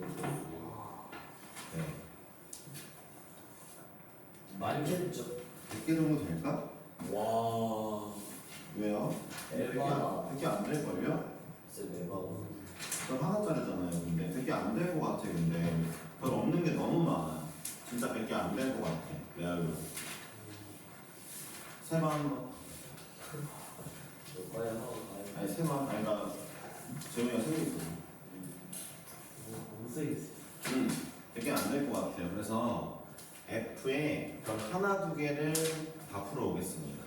네. 많겠죠. 100개 정도 될까? 와. 왜요? 에바. 100개 안 될걸요? 진짜 대박. 그럼 하나짜리잖아요 근데 100개 안 될 것 같아 근데 별 없는 게 너무 많아 진짜 100개 안 될 것 같아 세번 과연 하고 가요. 아니 세번 아니 나 너무 세겠어. 음, 100개 안될 것 같아요. 그래서 F에 별 하나, 두 개를 다 풀어오겠습니다.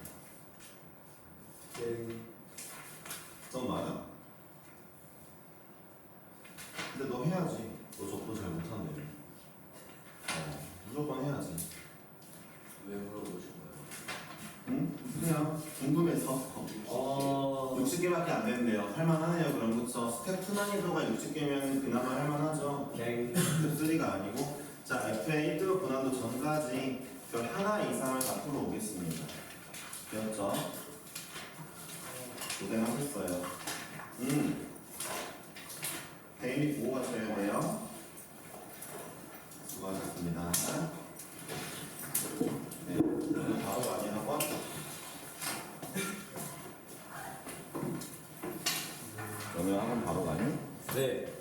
네. 좀 맞아? 근데 너 해야지. 너 저거 잘 못하는데. 어, 무조건 해야지. 왜 물어보신 거예요? 응? 그냥 궁금해서. 어. 60개밖에 안 되는데요. 할만하네요. 그럼 그쵸? 스텝 2 난이도가 60개면 그나마 할만하죠. 갱. 3가 아니고 자 F의 1등급 고난도 전까지 별 하나 이상을 다 풀어오겠습니다. 되었죠? 고생하셨어요. 음. 데일리 보고 가셔야 돼요. 수고하셨습니다. 네 오늘 바로 많이 하고 그러면 학원 바로 가니? 네.